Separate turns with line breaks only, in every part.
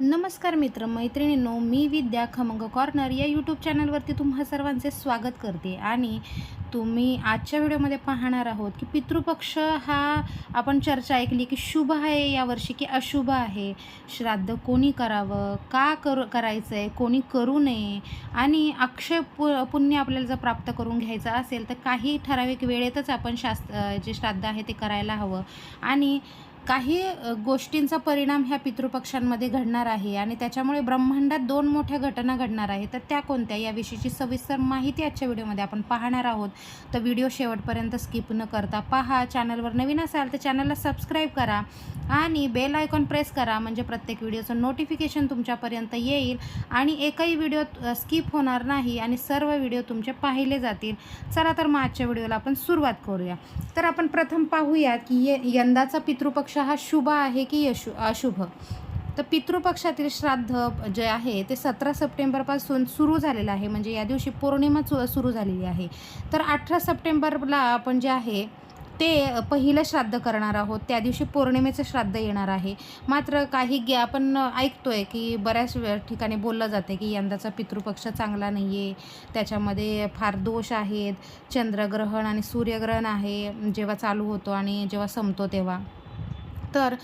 नमस्कार मित्र मैत्रिणींनो मी विद्या खमंग कॉर्नर या यूट्यूब चॅनलवरती तुम्हा सर्वांचे स्वागत करते आणि तुम्ही आजच्या व्हिडिओमध्ये पाहणार आहोत की पितृपक्ष हा आपण चर्चा ऐकली की शुभ आहे यावर्षी की अशुभ आहे. श्राद्ध कोणी करावं? का करू करायचं आहे कोणी करू नये? आणि अक्षय पु पुण्य आपल्याला जर प्राप्त करून घ्यायचं असेल तर काही ठराविक वेळेतच आपण शास्त्र जे श्राद्ध आहे ते करायला हवं. आणि काही गोष्टींचा परिणाम ह्या पितृपक्षांमध्ये घडणार आहे आणि त्याच्यामुळे ब्रह्मांडात दोन मोठ्या घटना घडणार आहे तर त्या कोणत्या? याविषयीची सविस्तर माहिती आजच्या व्हिडिओमध्ये आपण पाहणार आहोत. तर व्हिडिओ शेवटपर्यंत स्किप न करता पहा. चॅनलवर नवीन असाल तर चॅनलला सबस्क्राईब करा आणि बेल आयकॉन प्रेस करा म्हणजे प्रत्येक व्हिडिओचं नोटिफिकेशन तुमच्यापर्यंत येईल आणि एकही व्हिडिओ स्किप होणार नाही आणि सर्व व्हिडिओ तुमचे पाहिले जातील. चला तर मग आजच्या व्हिडिओला आपण सुरुवात करूया. तर आपण प्रथम पाहूया की ये यंदाचा पितृपक्ष हा शुभ आहे की यशु अशुभ? तर पितृपक्षातील श्राद्ध जे आहे ते सतरा सप्टेंबरपासून सुरू झालेलं आहे. म्हणजे या दिवशी पौर्णिमा सु सुरू झालेली आहे. तर अठरा सप्टेंबरला आपण जे आहे ते पहिलं श्राद्ध करणार आहोत. त्या दिवशी पौर्णिमेचं श्राद्ध येणार आहे. मात्र काही गे आपण ऐकतोय की बऱ्याच वेळ ठिकाणी बोललं जाते की यंदाचा पितृपक्ष चांगला नाही आहे त्याच्यामध्ये फार दोष आहेत. चंद्रग्रहण आणि सूर्यग्रहण आहे. जेव्हा चालू होतो आणि जेव्हा संपतो तेव्हा. तर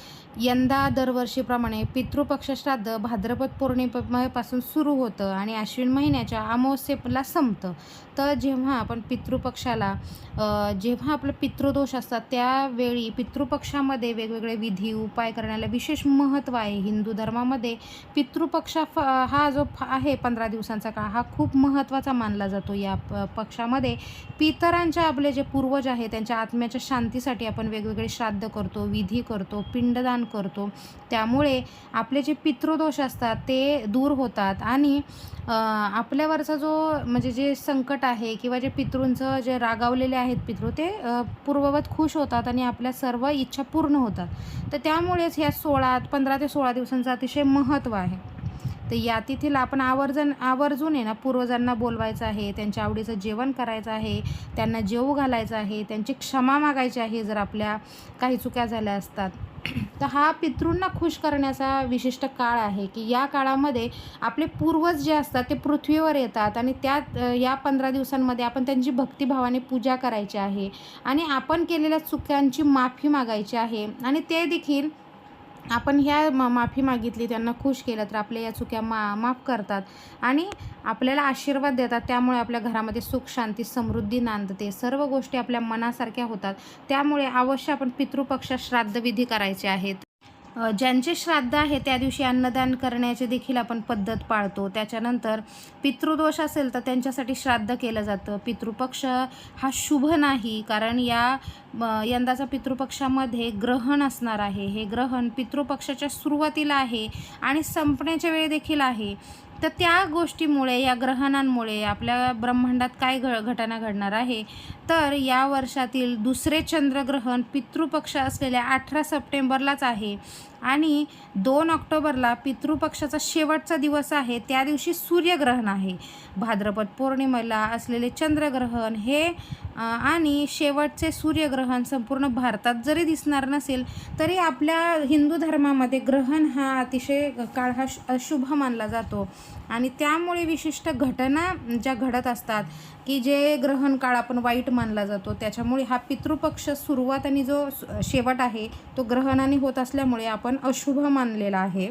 यंदा दरवर्षीप्रमाणे पितृपक्ष श्राद्ध भाद्रपद पौर्णिमेपासून सुरू होतं आणि अश्विन महिन्याच्या अमावस्येला संपतं. तर जेव्हा आपण पितृपक्षाला जेव्हा आपलं पितृदोष असतात त्यावेळी पितृपक्षामध्ये वेगवेगळे विधी उपाय करण्याला विशेष महत्त्व आहे. हिंदू धर्मामध्ये पितृपक्ष फ- हा जो फ- आहे पंधरा दिवसांचा काळ हा खूप महत्त्वाचा मानला जातो. या प- पक्षामध्ये पितरांच्या आपले जे पूर्वज आहे त्यांच्या आत्म्याच्या शांतीसाठी आपण वेगवेगळे श्राद्ध करतो विधी करतो. पिंडदान करतो. त्यामुळे आपले जे पितृदोष असतात ते दूर होतात. आणि आपल्यावरचा जो म्हणजे जे संकट आहे किंवा जे पितृंचं जे रागावलेले आहेत पितृ ते पूर्ववत खुश होतात आणि आपल्या सर्व इच्छा पूर्ण होतात. तर त्यामुळेच ह्या सोळा पंधरा ते सोळा दिवसांचं अतिशय महत्त्व आहे. तर या तिथीला आपण आवर्जन आवर्जून आहे ना पूर्वजांना बोलवायचं आहे त्यांच्या आवडीचं जेवण करायचं आहे त्यांना जेवू घालायचं आहे त्यांची क्षमा मागायची आहे जर आपल्या काही चुक्या झाल्या असतात. तर हा पितृंना खुश करण्याचा विशिष्ट काळ आहे की या काळामध्ये आपले पूर्वज जे असतात ते पृथ्वीवर येतात आणि त्यात या पंधरा दिवसांमध्ये आपण त्यांची भक्तिभावाने पूजा करायची आहे आणि आपण केलेल्या चुक्यांची माफी मागायची आहे आणि ते देखील आपण ह्या मा माफी मागितली त्यांना खुश केलं तर आपल्या या चुक्या मा माफ करतात. आणि आपल्याला आशीर्वाद देतात त्यामुळे आपल्या घरामध्ये सुख शांती समृद्धी नांदते. सर्व गोष्टी आपल्या मनासारख्या होतात. त्यामुळे अवश्य आपण पितृपक्षात श्राद्धविधी करायचे आहेत. ज्यांचे श्राद्ध आहे त्या दिवशी अन्नदान करण्याची देखील आपण पद्धत पाळतो. त्याच्यानंतर पितृदोष असेल तर त्यांच्यासाठी श्राद्ध केलं जातं. पितृपक्ष हा शुभ नाही कारण या यंदाचा पितृपक्षामध्ये ग्रहण असणार आहे. हे ग्रहण पितृपक्षाच्या सुरुवातीला आहे आणि संपण्याच्या वेळी देखील आहे. तर त्या गोष्टीमुळे या ग्रहणांमुळे आपल्या ब्रह्मांडात काय घ घटना घडणार आहे? तर या वर्षातील दुसरे चंद्रग्रहण पितृपक्ष असलेल्या अठरा सप्टेंबरलाच आहे. आणि दोन ऑक्टोबरला पितृपक्षाचा शेवटचा दिवस आहे. त्या दिवशी सूर्यग्रहण आहे. भाद्रपद पौर्णिमेला असलेले चंद्रग्रहण हे आणि शेवटचे सूर्यग्रहण संपूर्ण भारतात जरी दिसणार नसेल तरी आपल्या हिंदू धर्मामध्ये ग्रहण हा अतिशय काळ हा शु- अशुभ मानला जातो. आणि त्यामुळे विशिष्ट घटना ज्या घडत असतात की जे ग्रहण काळ आपण वाईट मानला जातो त्याच्यामुळे हा पितृपक्ष सुरुवात आणि जो शेवट आहे तो ग्रहणाने होत असल्यामुळे आपण अशुभ मानलेला आहे.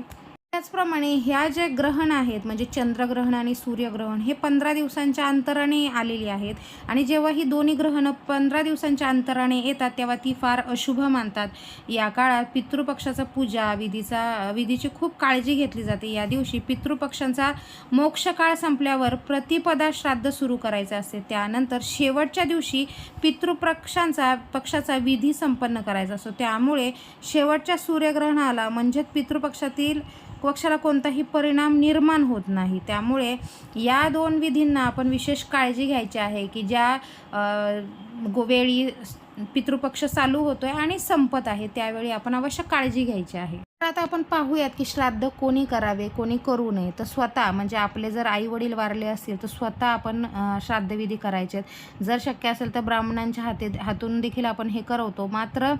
त्याचप्रमाणे ह्या जे ग्रहण आहेत म्हणजे चंद्रग्रहण आणि सूर्यग्रहण हे पंधरा दिवसांच्या अंतराने आलेली आहेत. आणि जेव्हा ही दोन्ही ग्रहणं पंधरा दिवसांच्या अंतराने येतात तेव्हा ती फार अशुभ मानतात. या काळात पितृपक्षाचा पूजा विधीचा विधीची खूप काळजी घेतली जाते. या दिवशी पितृपक्षांचा मोक्षकाळ संपल्यावर प्रतिपदा श्राद्ध सुरू करायचं असते. त्यानंतर शेवटच्या दिवशी पितृपक्षांचा पक्षाचा विधी संपन्न करायचा असतो. त्यामुळे शेवटच्या सूर्यग्रहणाला म्हणजेच पितृपक्षातील पक्षाला कोणताही परिणाम निर्माण होत नाही. त्यामुळे या दोन विधींना आपण विशेष काळजी घ्यायची आहे की ज्या गो- वेळी पितृपक्ष चालू होतो आहे आणि संपत आहे त्यावेळी आपण अवश्य काळजी घ्यायची आहे. आता आपण पाहूयात की श्राद्ध कोणी करावे कोणी करू नये? तर स्वतः म्हणजे आपले जर आई वडील वारले असतील तर स्वतः आपण श्राद्धविधी करायचे आहेत. जर शक्य असेल तर ब्राह्मणांच्या हाती हातून देखील आपण हे करवतो. मात्र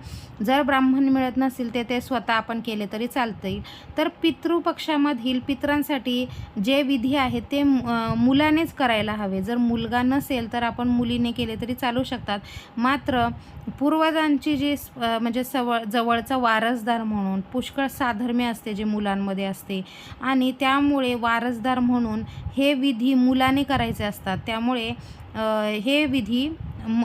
जर ब्राह्मण मिळत नसेल ते ते स्वतः आपण केले तरी चालते तर पितृपक्षामधील पितरांसाठी जे विधी आहेत ते मुलानेच करायला हवे. जर मुलगा नसेल तर आपण मुलीने केले तरी चालू शकतात. मात्र पूर्वजांची जी म्हणजे सवळ जवळचा वारसदार म्हणून पुष्कळ साधर्म्य असते जे मुलांमध्ये असते. आणि त्यामुळे वारसदार म्हणून हे विधी मुलाने करायचे असतात. त्यामुळे हे विधी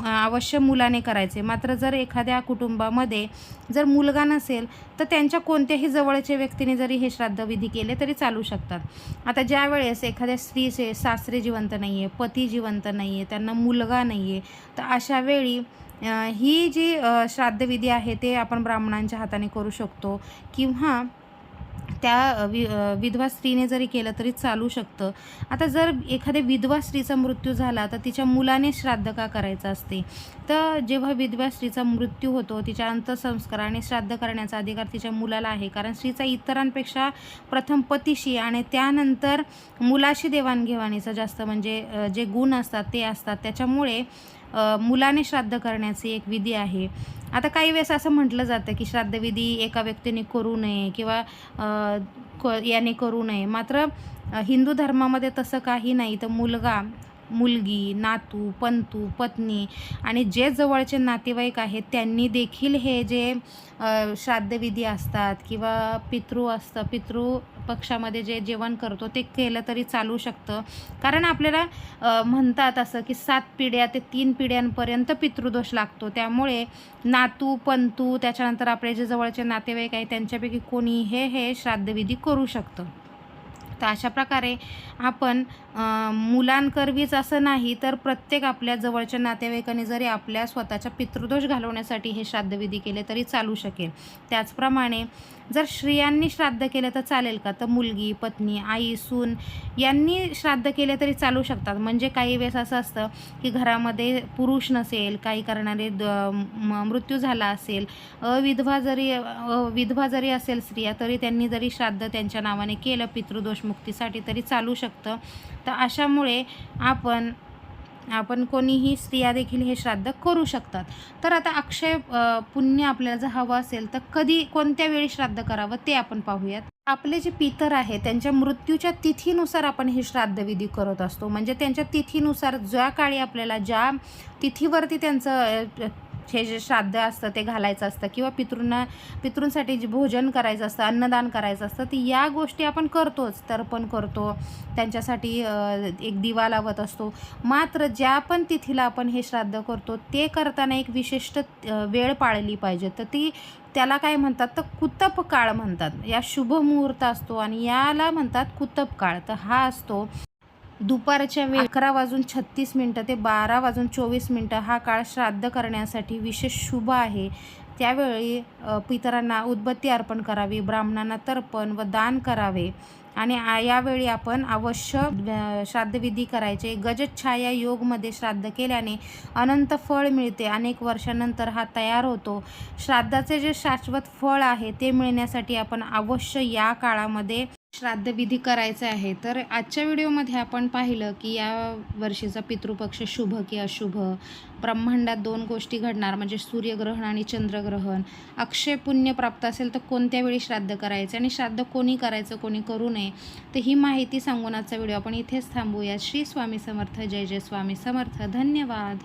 अवश्य मुलाने करायचे. मात्र जर एखाद्या कुटुंबामध्ये जर मुलगा नसेल तर त्यांच्या कोणत्याही जवळच्या व्यक्तीने जरी हे श्राद्धविधी केले तरी चालू शकतात. आता ज्या वेळेस एखाद्या स्त्रीचे सासरे जिवंत नाही आहे पती जिवंत नाही आहे त्यांना मुलगा नाही आहे तर अशा वेळी ही जी श्राद्धविधी आहे ते आपण ब्राह्मणांच्या हाताने करू शकतो किंवा त्या वि विधवा स्त्रीने जरी केलं तरी चालू शकतं. आता जर एखाद्या विधवा स्त्रीचा मृत्यू झाला तर तिच्या मुलाने श्राद्ध का करायचं असते? तर जेव्हा विधवा स्त्रीचा मृत्यू होतो तिच्या अंत्यसंस्काराने श्राद्ध करण्याचा अधिकार तिच्या मुलाला आहे. कारण स्त्रीचा इतरांपेक्षा प्रथम पतीशी आणि त्यानंतर मुलाशी देवाणघेवाणीचा जास्त म्हणजे जे गुण असतात ते असतात. त्याच्यामुळे मुलाने श्राद्ध करण्याची एक विधी आहे. आता काही वेळेस असं म्हटलं जातं की श्राद्धविधी एका व्यक्तीने करू नये किंवा क याने करू नये. मात्र हिंदू धर्मामध्ये तसं काही नाही. तर मुलगा मुलगी नातू पंतू पत्नी आणि जे जवळचे नातेवाईक आहेत त्यांनी देखील हे जे श्राद्धविधी असतात किंवा पितृ असतं पितृ पक्षामध्ये जे जेवण करतो ते केलं तरी चालू शकतं. कारण आपल्याला म्हणतात असं की सात पिढ्या ते तीन पिढ्यांपर्यंत पितृदोष लागतो. त्यामुळे नातू पंतू त्याच्यानंतर आपले जे जवळचे नातेवाईक आहे त्यांच्यापैकी कोणी हे हे श्राद्धविधी करू शकतं. तर अशा प्रकारे आपण मुलांकरवीच असं नाही तर प्रत्येक आपल्या जवळच्या नातेवाईकाने जरी आपल्या स्वतःच्या पितृदोष घालवण्यासाठी हे श्राद्धविधी केले तरी चालू शकेल. त्याचप्रमाणे जर स्त्रियांनी श्राद्ध केलं तर चालेल का? तर मुलगी पत्नी आई सून यांनी श्राद्ध केले तरी चालू शकतात. म्हणजे काही वेळेस असं असतं की घरामध्ये पुरुष नसेल काही कारणाने द मृत्यू झाला असेल अविधवा जरी अ, विधवा जरी असेल स्त्रिया तरी त्यांनी जरी श्राद्ध त्यांच्या नावाने केलं पितृदोष मुक्तीसाठी तरी चालू शकतं. तर अशामुळे आपण आपण कोणीही स्त्रिया देखील हे श्राद्ध करू शकतात. तर आता अक्षय पुण्य आपल्याला जर हवं असेल तर कधी कोणत्या वेळी श्राद्ध करावं ते आपण पाहूयात. आपले जे पितर आहे त्यांच्या मृत्यूच्या तिथीनुसार आपण हे श्राद्धविधी करत असतो. म्हणजे त्यांच्या तिथीनुसार ज्या काळी आपल्याला ज्या तिथीवरती त्यांचं हे जे श्राद्ध असतं ते घालायचं असतं किंवा पितृंना पितृंसाठी जे भोजन करायचं असतं अन्नदान करायचं असतं ती या गोष्टी आपण करतोच तर्पण करतो. त्यांच्यासाठी एक दिवा लावत असतो. मात्र ज्या पण तिथीला आपण हे श्राद्ध करतो ते करताना एक विशिष्ट वेळ पाळली पाहिजे. तर ती त्याला काय म्हणतात तर कुतप काळ म्हणतात. या शुभ मुहूर्त असतो आणि याला म्हणतात कुतप काळ. तर हा असतो दुपारच्या वेळ अकरा वाजून छत्तीस मिनटं ते बारा वाजून चोवीस मिनटं हा काळ श्राद्ध करण्यासाठी विशेष शुभ आहे. त्यावेळी पितरांना उदबत्ती अर्पण करावी ब्राह्मणांना तर्पण व दान करावे आणि यावेळी आपण अवश्य श्राद्धविधी करायचे. गजच्छाया योगमध्ये श्राद्ध केल्याने अनंत फळ मिळते. अनेक वर्षानंतर हा तयार होतो. श्राद्धाचे जे शाश्वत फळ आहे ते मिळण्यासाठी आपण अवश्य या काळामध्ये श्राद्धविधी करायचा आहे. तर आजच्या व्हिडिओमध्ये आपण पाहिलं की या वर्षीचा पितृपक्ष शुभ की अशुभ? ब्रह्मांडात दोन गोष्टी घडणार म्हणजे सूर्यग्रहण आणि चंद्रग्रहण. अक्षय पुण्य प्राप्त असेल तर कोणत्या वेळी श्राद्ध करायचे आणि श्राद्ध कोणी करायचं कोणी करू नये? तर ही माहिती सांगून आजचा व्हिडिओ आपण इथेच थांबूया. श्री स्वामी समर्थ. जय जय स्वामी समर्थ. धन्यवाद.